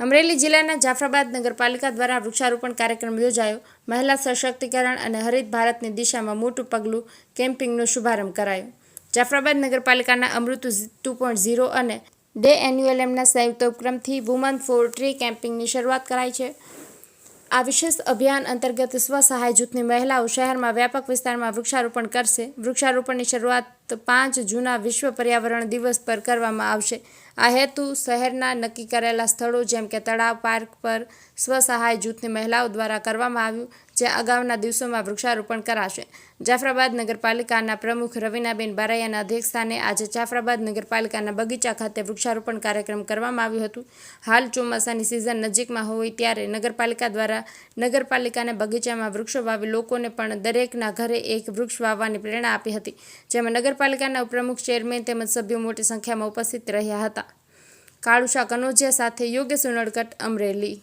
અમરેલી જિલ્લાના જાફરાબાદ નગરપાલિકા દ્વારા વૃક્ષારોપણ કાર્યક્રમ યોજાયો. મહિલા સશક્તિકરણ અને હરિત ભારતની દિશામાં મોટું પગલું કેમ્પિંગનો શુભારંભ કરાયો. જાફરાબાદ નગરપાલિકાના અમૃત ટુ પોઈન્ટ ઝીરો અને ડે એન્યુએલએમના સંયુક્ત ઉપક્રમથી વુમન ફોર ટ્રી કેમ્પિંગની શરૂઆત કરાઈ છે. આ વિશેષ અભિયાન અંતર્ગત સ્વસહાય જૂથની મહિલાઓ શહેરમાં વ્યાપક વિસ્તારમાં વૃક્ષારોપણ કરશે. વૃક્ષારોપણની શરૂઆત પાંચ જૂના વિશ્વ પર્યાવરણ દિવસ પર કરવામાં આવશે. આ હેતુ શહેરના નક્કી કરેલા સ્થળો જેમ કે તળાવ, પાર્ક પર સ્વસહાય જૂથની મહિલાઓ દ્વારા કરવામાં આવ્યું. જે અગાઉના દિવસોમાં વૃક્ષારોપણ કરાશે. જાફરાબાદ નગરપાલિકાના પ્રમુખ રવિનાબેન બારૈયાના અધ્યક્ષસ્થાને આજે જાફરાબાદ નગરપાલિકાના બગીચા ખાતે વૃક્ષારોપણ કાર્યક્રમ કરવામાં આવ્યું હતું. હાલ ચોમાસાની સિઝન નજીકમાં હોય ત્યારે નગરપાલિકા દ્વારા નગરપાલિકાના બગીચામાં વૃક્ષો વાવી લોકોને પણ દરેકના ઘરે એક વૃક્ષ વાવવાની પ્રેરણા આપી હતી. જેમાં નગરપાલિકાના ઉપપ્રમુખ, ચેરમેન તેમજ સભ્યો મોટી સંખ્યામાં ઉપસ્થિત રહ્યા હતા. કાળુશા કનોજિયા સાથે યોગેશ ઉનડકટ અમરેલી.